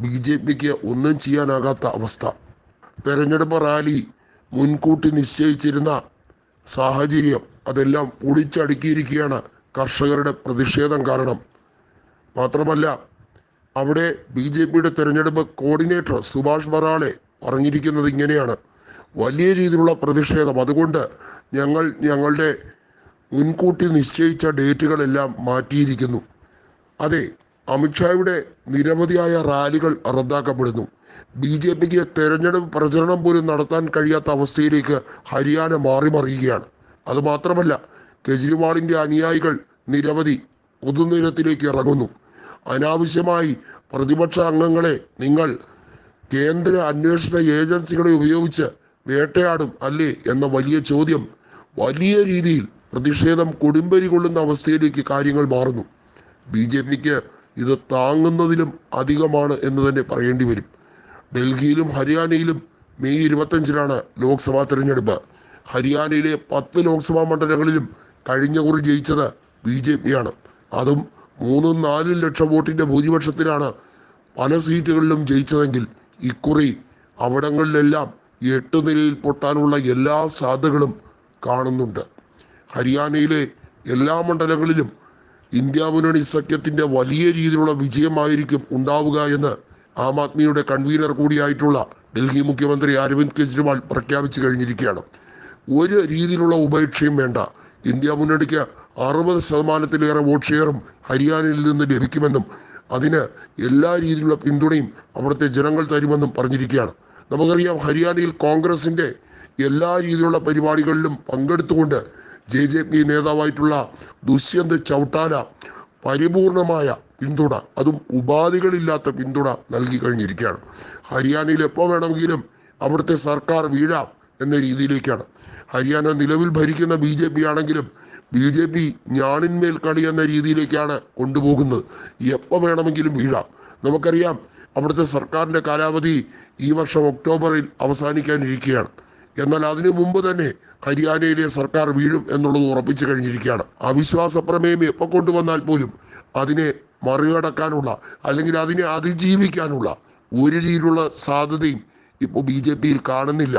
B J പിക്ക് ഒന്നും ചെയ്യാനാകാത്ത അവസ്ഥ. തെരഞ്ഞെടുപ്പ് റാലി മുൻകൂട്ടി നിശ്ചയിച്ചിരുന്ന സാഹചര്യം അതെല്ലാം പൊളിച്ചടുക്കിയിരിക്കുകയാണ് കർഷകരുടെ പ്രതിഷേധം കാരണം. മാത്രമല്ല അവിടെ ബി ജെ പിയുടെ തെരഞ്ഞെടുപ്പ് കോർഡിനേറ്റർ സുഭാഷ് ബറാളെ പറഞ്ഞിരിക്കുന്നത് ഇങ്ങനെയാണ്. വലിയ രീതിയിലുള്ള പ്രതിഷേധം. അതുകൊണ്ട് ഞങ്ങൾ ഞങ്ങളുടെ മുൻകൂട്ടി നിശ്ചയിച്ച ഡേറ്റുകളെല്ലാം മാറ്റിയിരിക്കുന്നു. അതെ അമിത്ഷായുടെ നിരവധിയായ റാലികൾ റദ്ദാക്കപ്പെടുന്നു. ബി ജെ പിക്ക് തെരഞ്ഞെടുപ്പ് പ്രചരണം പോലും നടത്താൻ കഴിയാത്ത അവസ്ഥയിലേക്ക് ഹരിയാന മാറി മറിയുകയാണ് അതുമാത്രമല്ല കെജ്രിവാളിന്റെ അനുയായികൾ നിരവധി പൊതുനിരത്തിലേക്ക് ഇറങ്ങുന്നു. അനാവശ്യമായി പ്രതിപക്ഷ അംഗങ്ങളെ നിങ്ങൾ കേന്ദ്ര അന്വേഷണ ഏജൻസികളെ ഉപയോഗിച്ച് വേട്ടയാടും അല്ലേ എന്ന വലിയ ചോദ്യം വലിയ രീതിയിൽ പ്രതിഷേധം കൊടുമ്പരി കൊള്ളുന്ന അവസ്ഥയിലേക്ക് കാര്യങ്ങൾ മാറുന്നു. ബി ജെ പിക്ക് ഇത് താങ്ങുന്നതിലും അധികമാണ് എന്ന് തന്നെ പറയേണ്ടി വരും. ഡൽഹിയിലും ഹരിയാനയിലും മെയ് ഇരുപത്തഞ്ചിനാണ് ലോക്സഭാ തെരഞ്ഞെടുപ്പ്. ഹരിയാനയിലെ പത്ത് ലോക്സഭാ മണ്ഡലങ്ങളിലും കഴിഞ്ഞ കുറി ജയിച്ചത് ബി ജെ പിയാണ് അതും മൂന്നും നാലും ലക്ഷം വോട്ടിന്റെ ഭൂരിപക്ഷത്തിലാണ് പല സീറ്റുകളിലും ജയിച്ചതെങ്കിൽ ഇക്കുറി അവിടങ്ങളിലെല്ലാം എട്ട് നിലയിൽ പൊട്ടാനുള്ള എല്ലാ സാധ്യതകളും കാണുന്നുണ്ട്. ഹരിയാനയിലെ എല്ലാ മണ്ഡലങ്ങളിലും ഇന്ത്യ മുന്നണി സഖ്യത്തിന്റെ വലിയ രീതിയിലുള്ള വിജയമായിരിക്കും ഉണ്ടാവുക എന്ന് ആം ആദ്മിയുടെ കൺവീനർ കൂടിയായിട്ടുള്ള ഡൽഹി മുഖ്യമന്ത്രി അരവിന്ദ് കെജ്രിവാൾ പ്രഖ്യാപിച്ചു കഴിഞ്ഞിരിക്കുകയാണ്. ഒരു രീതിയിലുള്ള ഉപേക്ഷയും വേണ്ട. ഇന്ത്യ മുന്നണിക്ക് അറുപത് ശതമാനത്തിലേറെ വോട്ട് ഷെയറും ഹരിയാനയിൽ നിന്ന് ലഭിക്കുമെന്നും അതിന് എല്ലാ രീതിയിലുള്ള പിന്തുണയും അവിടുത്തെ ജനങ്ങൾ തരുമെന്നും പറഞ്ഞിരിക്കുകയാണ്. നമുക്കറിയാം ഹരിയാനയിൽ കോൺഗ്രസിന്റെ എല്ലാ രീതിയിലുള്ള പരിപാടികളിലും പങ്കെടുത്തുകൊണ്ട് ജെ ജെ പി നേതാവായിട്ടുള്ള ദുഷ്യന്ത് ചൗട്ടാല പരിപൂർണമായ പിന്തുണ അതും ഉപാധികളില്ലാത്ത പിന്തുണ നൽകി കഴിഞ്ഞിരിക്കുകയാണ്. ഹരിയാനയിൽ എപ്പോൾ വേണമെങ്കിലും അവിടുത്തെ സർക്കാർ വീഴാം എന്ന രീതിയിലേക്കാണ്. ഹരിയാന നിലവിൽ ഭരിക്കുന്ന ബി ജെ പി ആണെങ്കിലും ബി ജെ പി ഞാണിന്മേൽ കളി എന്ന രീതിയിലേക്കാണ് കൊണ്ടുപോകുന്നത്. എപ്പോൾ വേണമെങ്കിലും വീഴാം. നമുക്കറിയാം അവിടുത്തെ സർക്കാരിന്റെ കാലാവധി ഈ വർഷം ഒക്ടോബറിൽ അവസാനിക്കാനിരിക്കുകയാണ്. എന്നാൽ അതിനു മുമ്പ് തന്നെ ഹരിയാനയിലെ സർക്കാർ വീഴും എന്നുള്ളത് ഉറപ്പിച്ചു കഴിഞ്ഞിരിക്കുകയാണ്. അവിശ്വാസ പ്രമേയം എപ്പോൾ കൊണ്ടുവന്നാൽ പോലും അതിനെ മറികടക്കാനുള്ള അല്ലെങ്കിൽ അതിനെ അതിജീവിക്കാനുള്ള ഒരു രീതിയിലുള്ള സാധ്യതയും ഇപ്പോൾ ബി ജെ പിയിൽ കാണുന്നില്ല.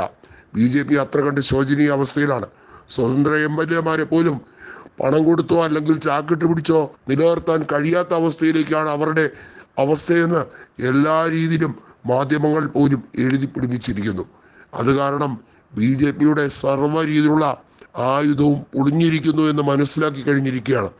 ബി ജെ പി അത്ര കണ്ട് ശോചനീയ അവസ്ഥയിലാണ്. സ്വതന്ത്ര എം എൽ എമാരെ പോലും പണം കൊടുത്തോ അല്ലെങ്കിൽ ചാക്കിട്ട് പിടിച്ചോ നിലനിർത്താൻ കഴിയാത്ത അവസ്ഥയിലേക്കാണ് അവരുടെ അവസ്ഥയെന്ന് എല്ലാ രീതിയിലും മാധ്യമങ്ങൾ പോലും എഴുതി പിടിപ്പിച്ചിരിക്കുന്നു. അത് കാരണം ബി ജെ പിയുടെ സർവ രീതിയിലുള്ള ആയുധവും ഒളിഞ്ഞിരിക്കുന്നു എന്ന് മനസ്സിലാക്കി കഴിഞ്ഞിരിക്കുകയാണ്.